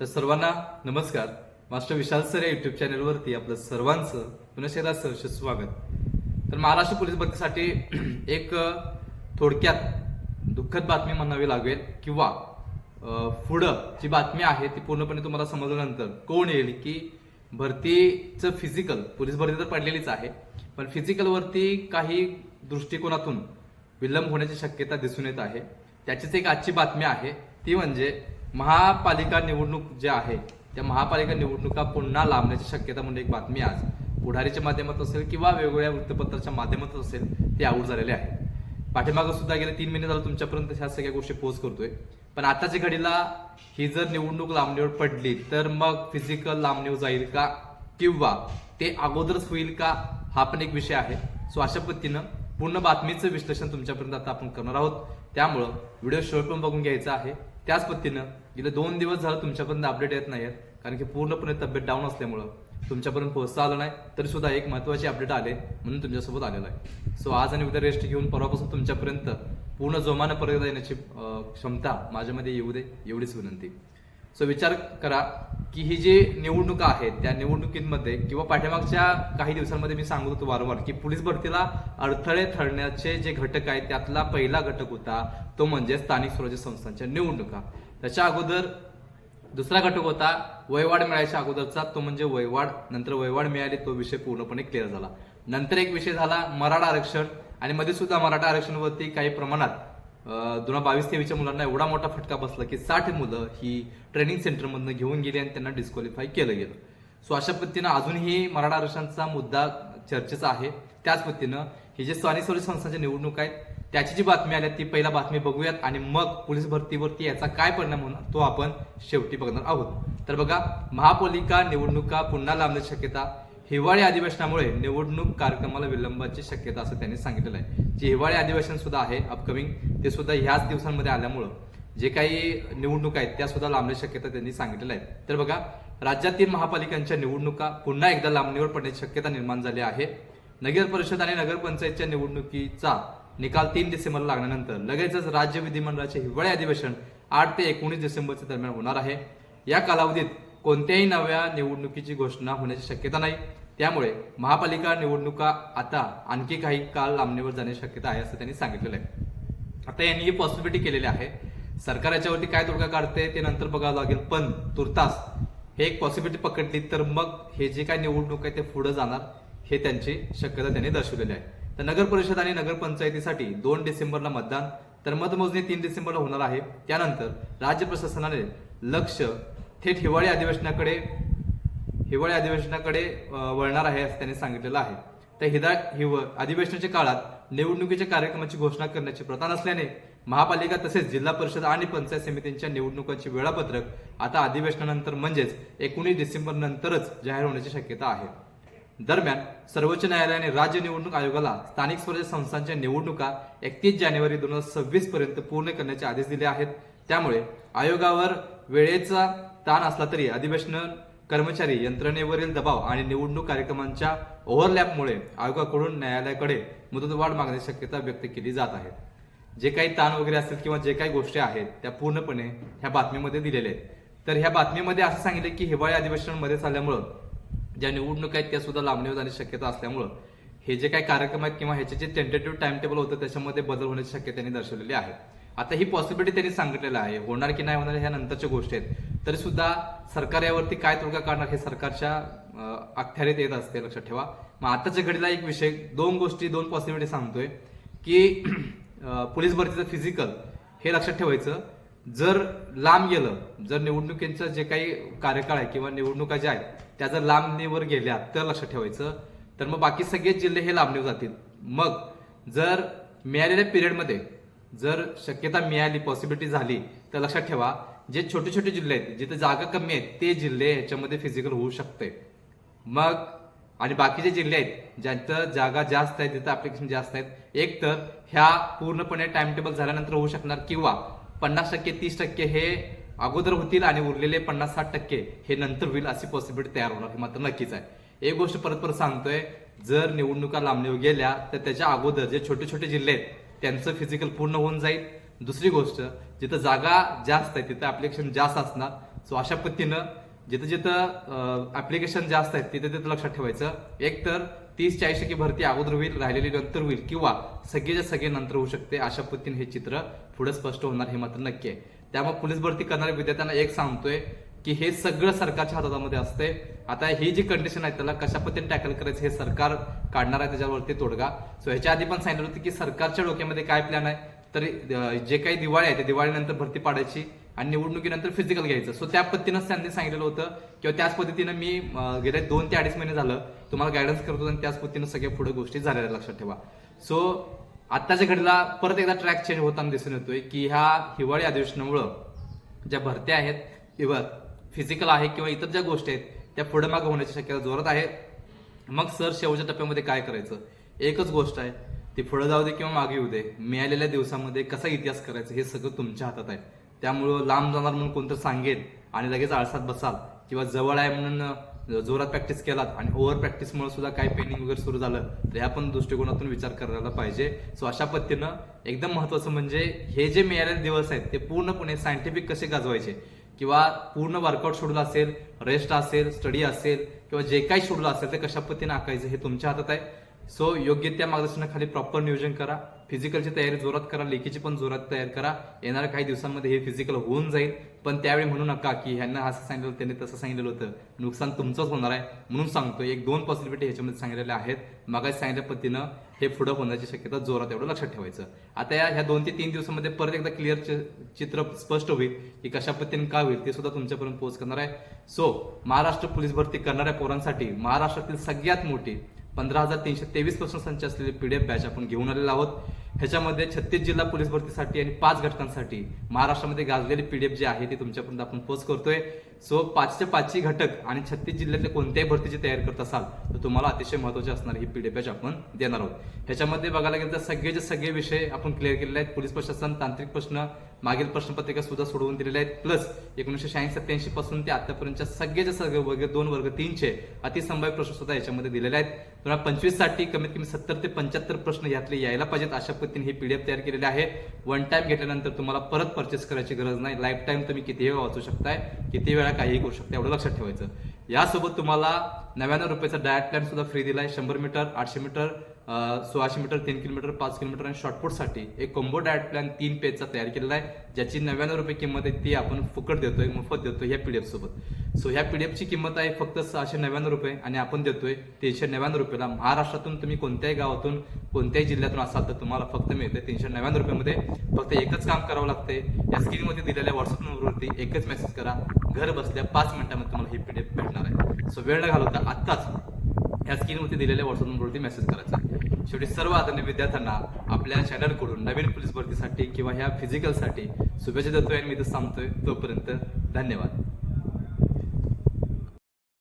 तर सर्वांना नमस्कार. मास्टर विशाल सर या युट्यूब चॅनलवरती आपलं सर्वांचं पुन्हा सहर्ष स्वागत. तर महाराष्ट्र पोलीस भरतीसाठी एक थोडक्यात दुःखद बातमी म्हणावी लागेल किंवा पुढं जी बातमी आहे ती पूर्णपणे तुम्हाला समजल्यानंतर कोण येईल की भरतीचं फिजिकल पोलीस भरती तर पडलेलीच आहे पण फिजिकलवरती काही दृष्टिकोनातून विलंब होण्याची शक्यता दिसून येत आहे. त्याचीच एक आजची बातमी आहे ती म्हणजे महापालिका निवडणूक जे आहे त्या महापालिका निवडणुका पुन्हा लांबण्याची शक्यता म्हणून एक बातमी आज पुढारीच्या माध्यमात असेल किंवा वेगवेगळ्या वृत्तपत्राच्या माध्यमात असेल ते आऊट झालेले आहे. पाठीमागं सुद्धा गेले तीन महिने झालं तुमच्यापर्यंत ह्या सगळ्या गोष्टी पोच करतोय. पण आताच्या घडीला ही जर निवडणूक लांबणीवर पडली तर मग फिजिकल लांबणीवर जाईल का? किंवा ते अगोदरच होईल का? हा पण एक विषय आहे. सो अशा पद्धतीनं पूर्ण बातमीचं विश्लेषण तुमच्यापर्यंत आता आपण करणार आहोत. त्यामुळं व्हिडिओ शेवट पण बघून घ्यायचा आहे. त्याच पद्धतीनं गेले दोन दिवस झालं तुमच्यापर्यंत अपडेट येत नाही आहेत कारण की पूर्णपणे तब्येत डाऊन असल्यामुळं तुमच्यापर्यंत पोहोचता आलं नाही तरी सुद्धा एक महत्वाची अपडेट आले म्हणून तुमच्यासोबत आलेलं आहे. सो आज आणि उद्या रेस्ट घेऊन परवापासून तुमच्यापर्यंत पूर्ण जोमानं परत येण्याची क्षमता माझ्यामध्ये येऊ दे एवढीच विनंती. सो विचार करा की ही जी निवडणुका आहेत त्या निवडणुकीमध्ये किंवा पाठीमागच्या काही दिवसांमध्ये मी सांगत होतो वारंवार की पोलीस भरतीला अडथळे ठरण्याचे जे घटक आहेत त्यातला पहिला घटक होता तो म्हणजे स्थानिक स्वराज्य संस्थांच्या निवडणुका. त्याच्या अगोदर दुसरा घटक होता वयवाढ मिळायच्या अगोदरचा तो म्हणजे वयवाढ नंतर वयवाढ मिळाली तो विषय पूर्णपणे क्लिअर झाला. नंतर एक विषय झाला मराठा आरक्षण. आणि मध्ये सुद्धा मराठा आरक्षणावरती काही प्रमाणात दोन हजार बावीस तेवीसच्या मुलांना एवढा मोठा फटका बसला की साठ मुलं ही ट्रेनिंग सेंटरमधनं घेऊन गेली आणि त्यांना डिस्क्वालिफाय केलं गेलं. सो अशा पद्धतीनं अजूनही मराठा आरक्षणाचा मुद्दा चर्चेचा आहे. त्याच पद्धतीनं हे जे स्थानिक स्वराज्य संस्थांच्या निवडणूक आहेत त्याची जी बातमी आली ती पहिला बातमी बघूयात आणि मग पोलीस भरतीवरती याचा काय परिणाम होणार तो आपण शेवटी बघणार आहोत. तर बघा महापालिका निवडणुका पुन्हा लांबण्याची शक्यता हिवाळी अधिवेशनामुळे निवडणूक कार्यक्रमाला विलंबाची शक्यता असं त्यांनी सांगितलेलं आहे. जे हिवाळी अधिवेशन सुद्धा आहे अपकमिंग ते सुद्धा ह्याच दिवसांमध्ये आल्यामुळं जे काही निवडणूक आहेत त्या सुद्धा लांबण्याची शक्यता त्यांनी सांगितलेल्या आहेत तर बघा राज्यातील महापालिकांच्या निवडणुका पुन्हा एकदा लांबणीवर पडण्याची शक्यता निर्माण झाली आहे. नगर परिषद आणि नगरपंचायतच्या निवडणुकीचा निकाल तीन डिसेंबरला लागल्यानंतर लगेचच राज्य विधिमंडळाचे हिवाळी अधिवेशन आठ ते एकोणीस डिसेंबरच्या दरम्यान होणार आहे. या कालावधीत कोणत्याही नव्या निवडणुकीची घोषणा होण्याची शक्यता नाही. त्यामुळे महापालिका निवडणुका आता आणखी काही काळ लांबणीवर जाण्याची शक्यता आहे असं त्यांनी सांगितलेलं आहे. आता यांनी ही पॉसिबिलिटी केलेली आहे. सरकार याच्यावरती काय तोडगा काढते ते नंतर बघावं लागेल. पण तुर्तास हे एक पॉसिबिलिटी पकडली तर मग हे जे काय निवडणूक आहे ते पुढे जाणार हे त्यांची शक्यता त्यांनी दर्शवलेली आहे. तर नगर परिषद आणि नगरपंचायतीसाठी दोन डिसेंबरला मतदान तर मतमोजणी तीन डिसेंबरला होणार आहे. त्यानंतर राज्य प्रशासनाने लक्ष थेट हिवाळी अधिवेशनाकडे हिवाळी अधिवेशनाकडे वळणार आहे असं त्यांनी सांगितलेलं आहे. तर हिदा हिव अधिवेशनाच्या काळात निवडणुकीच्या कार्यक्रमाची घोषणा करण्याची प्रथा नसल्याने महापालिका तसेच जिल्हा परिषद आणि पंचायत समितींच्या निवडणुकांचे वेळापत्रक आता अधिवेशनानंतर म्हणजेच एकोणीस डिसेंबर नंतरच जाहीर होण्याची शक्यता आहे. दरम्यान सर्वोच्च न्यायालयाने राज्य निवडणूक आयोगाला स्थानिक स्वराज्य संस्थांच्या निवडणुका एकतीस जानेवारी दोन हजार सव्वीस पर्यंत पूर्ण करण्याचे आदेश दिले आहेत. त्यामुळे आयोगावर वेळेचा ताण असला तरी अधिवेशन कर्मचारी यंत्रणेवरील दबाव आणि निवडणूक कार्यक्रमांच्या ओव्हरलॅपमुळे आयोगाकडून न्यायालयाकडे मुदतवाढ मागण्याची शक्यता व्यक्त केली जात आहे. जे काही ताण वगैरे असतील किंवा जे काही गोष्टी आहेत त्या पूर्णपणे ह्या बातमीमध्ये दिलेल्या आहेत. तर ह्या बातमीमध्ये असं सांगितलं की हिवाळी अधिवेशनामध्ये झाल्यामुळं ज्या निवडणूक आहेत त्या सुद्धा लांबणीवर जाण्याची शक्यता असल्यामुळं हे जे काही कार्यक्रम आहेत किंवा ह्याचे जे टेंटेटिव्ह टाइम टेबल होतं त्याच्यामध्ये बदल होण्याची शक्यता त्यांनी दर्शवलेली आहे. आता ही पॉसिबिलिटी त्यांनी सांगितलेलं आहे. होणार की नाही होणार ह्या नंतरच्या गोष्टी आहेत. तरी सुद्धा सरकार यावरती काय तोडगा काढणार हे सरकारच्या अखत्यारीत येत असते लक्षात ठेवा. मग आताच्या घडीला एक विषय दोन गोष्टी दोन पॉसिबिलिटी सांगतोय की पोलीस भरतीचं फिजिकल हे लक्षात ठेवायचं. जर लांब गेलं जर निवडणुकींचं जे काही कार्यकाळ आहे किंवा निवडणुका ज्या आहेत त्या जर लांबणीवर गेल्या तर लक्षात ठेवायचं. तर मग बाकी सगळे जिल्हे हे लांबणीवर जातील. मग जर मिळालेल्या पिरियडमध्ये जर शक्यता मिळाली पॉसिबिलिटी झाली तर लक्षात ठेवा जे छोटे छोटे जिल्हे आहेत जिथे जागा कमी आहेत ते जिल्हे ह्याच्यामध्ये फिजिकल होऊ शकते. मग आणि बाकीचे जिल्हे आहेत ज्यांचं जागा जास्त आहे तिथं अप्लिकेशन जास्त आहेत एक तर ह्या पूर्णपणे टाइम टेबल झाल्यानंतर होऊ शकणार किंवा पन्नास टक्के तीस टक्के हे अगोदर होतील आणि उरलेले पन्नास साठ टक्के हे नंतर होईल अशी पॉसिबिलिटी तयार होणार हे मात्र नक्कीच आहे. एक गोष्ट परत परत सांगतोय जर निवडणुका लांबणीवर गेल्या तर त्याच्या अगोदर जे छोटे छोटे जिल्हे आहेत त्यांचं फिजिकल पूर्ण होऊन जाईल. दुसरी गोष्ट जिथं जागा जास्त आहे तिथं ऍप्लिकेशन जास्त असणार. सो अशा पद्धतीनं जिथं जिथं ऍप्लिकेशन जास्त आहेत तिथं तिथं लक्षात ठेवायचं. एक तर तीस चाळीस टक्के भरती अगोदर होईल राहिलेली नंतर होईल किंवा सगळेच्या सगळे नंतर होऊ शकते. अशा पद्धतीने हे चित्र पुढे स्पष्ट होणार हे मात्र नक्की आहे. त्यामुळे पोलीस भरती करणाऱ्या विद्यार्थ्यांना एक सांगतोय की हे सगळं सरकारच्या हातामध्ये असते आता ही जी कंडिशन आहे त्याला कशा पद्धतीने टॅकल करायचं हे सरकार काढणार आहे त्याच्यावरती तोडगा. सो ह्याच्या आधी पण सांगितलं होतं की सरकारच्या डोक्यामध्ये काय प्लॅन आहे? तर जे काही दिवाळी आहे ते दिवाळीनंतर भरती पाडायची आणि निवडणुकीनंतर फिजिकल घ्यायचं. सो त्या पद्धतीनंच त्यांनी सांगितलेलं होतं किंवा त्याच पद्धतीनं मी अं, गेले दोन ते अडीच महिने झालं. तुम्हाला गायडन्स करतो आणि त्याच पद्धतीनं सगळ्या पुढे गोष्टी झालेल्या लक्षात ठेवा. सो आत्ताच्या घडीला परत एकदा ट्रॅक चेंज होताना दिसून येतोय की ह्या हिवाळी अधिवेशनामुळं ज्या भरत्या आहेत किंवा फिजिकल आहे किंवा इतर ज्या गोष्टी आहेत त्या पुढे मागे होण्याची शक्यता जोरात आहे. मग सर शेवटच्या टप्प्यामध्ये काय करायचं? एकच गोष्ट आहे ती पुढे जाऊ दे किंवा मागे येऊ दे. मिळालेल्या दिवसामध्ये कसा इतिहास करायचा हे सगळं तुमच्या हातात आहे. त्यामुळं लांब जाणार म्हणून कोणतं सांगेल आणि लगेच आळसात बसाल किंवा जवळ आहे म्हणून जोरात प्रॅक्टिस केलात आणि ओव्हर प्रॅक्टिसमुळे सुद्धा काही पेनिंग वगैरे सुरू झालं तर ह्या पण दृष्टिकोनातून विचार करायला पाहिजे. सो अशा पद्धतीनं एकदम महत्वाचं म्हणजे हे जे मिळालेले दिवस आहेत ते पूर्णपणे सायंटिफिक कसे गाजवायचे? किंवा पूर्ण वर्कआउट शेड्यूल असेल रेस्ट असेल स्टडी असेल किंवा जे काही शेड्यूल असेल ते कशा पद्धतीने आखायचं हे तुमच्या हातात आहे. सो योग्य त्या मार्गदर्शनाखाली प्रॉपर नियोजन करा. फिजिकलची तयारी जोरात करा. लेखीची पण जोरात तयार करा. येणाऱ्या काही दिवसांमध्ये हे फिजिकल होऊन जाईल. पण त्यावेळी म्हणू नका की ह्यांना असं सांगितलं त्यांनी तसं सांगितलेलं होतं. नुकसान तुमचंच होणार आहे. म्हणून सांगतो एक दोन पॉसिबिलिटी ह्याच्यामध्ये सांगितलेल्या आहेत. मागास सांगितल्या पद्धतीनं हे पुढं होण्याची शक्यता जोरात एवढं लक्षात ठेवायचं. आता या ह्या दोन ते तीन दिवसामध्ये परत एकदा क्लिअर चित्र स्पष्ट होईल की कशा पद्धतीने काय होईल ते सुद्धा तुमच्यापर्यंत पोहोच करणार आहे. सो महाराष्ट्र पोलीस भरती करणाऱ्या पोरांसाठी महाराष्ट्रातील सगळ्यात मोठी पंधरा हजार तीनशे तेवीसपासून संच असलेले पीडीएफ बॅच आपण घेऊन आलेलो आहोत. ह्याच्यामध्ये छत्तीस जिल्हा पोलीस भरतीसाठी आणि पाच घटकांसाठी महाराष्ट्रामध्ये गाजलेले पीडीएफ जी आहे ती तुमच्यापर्यंत आपण पोस्ट करतोय. सो पाचच्या पाचशे घटक आणि छत्तीस जिल्ह्यातल्या कोणत्याही भरतीची तयारी करत असाल तर तुम्हाला अतिशय महत्वाची असणार ही पीडीएफ बॅच आपण देणार आहोत. ह्याच्यामध्ये बघायला गेलं तर सगळेचे सगळे विषय आपण क्लिअर केलेले आहेत. पोलीस प्रशासन तांत्रिक प्रश्न मागील प्रश्नपत्रिका सुद्धा सोडवून दिलेल्या आहेत. प्लस एकोणीशे शहाऐंशी सत्याऐंशी पासून ते आतापर्यंतच्या सगळेचे सगळे वर्ग दोन वर्ग तीनशे अतिसंभाव्य प्रश्न सुद्धा याच्यामध्ये दिलेले आहेत. तुम्हाला पंचवीससाठी कमीत कमी सत्तर ते पंच्याहत्तर प्रश्न यातले यायला पाहिजेत अशा पद्धतीने हे एफ तयार केलेले आहे. वन टाईम घेतल्यानंतर तुम्हाला परत परचेस करायची गरज नाही. लाईफ टाईम तुम्ही किती वेळा वाचू शकताय किती वेळा काहीही करू शकता एवढं लक्षात ठेवायचं. यासोबत तुम्हाला नव्याण्णव रुपयाचा डायट प्लॅन सुद्धा फ्री दिलाय. शंभर मीटर आठशे मीटर सोळाशे मीटर तीन किलोमीटर पाच किलोमीटर आणि शॉर्टपुटसाठी एक कॉम्बो डायट प्लॅन तीन पेजचा तयार केलेला आहे ज्याची नव्याण्णव रुपये किंमत आहे ती आपण फुकट देतोय मोफत देतोय ह्या पीडीएफ सोबत. सो ह्या पीडीएफची किंमत आहे फक्त सहाशे नव्याण्णव रुपये आणि आपण देतोय तीनशे नव्याण्णव रुपयाला. महाराष्ट्रातून तुम्ही कोणत्याही गावातून कोणत्याही जिल्ह्यातून असाल तर तुम्हाला फक्त मिळते तीनशे नव्याण्णव रुपयामध्ये. फक्त एकच काम करावं लागते या स्क्रीनमध्ये दिलेल्या व्हॉट्सअप नंबरवरती एकच मेसेज करा. घर बसल्या पाच मिनिटामध्ये तुम्हाला ही पीडीएफ भेटणार आहे. सो वेळ न घालवता आत्ताच या स्क्रीनवरती दिलेल्या व्हॉट्सअप नंबरवरती मेसेज करायचा शेवटी सर्व आदरणीय विद्यार्थ्यांना आपल्या चॅनलकडून नवीन पोलीस भरतीसाठी किंवा ह्या फिजिकलसाठी शुभेच्छा देतोय आणि मी तर सांगतोय तोपर्यंत धन्यवाद.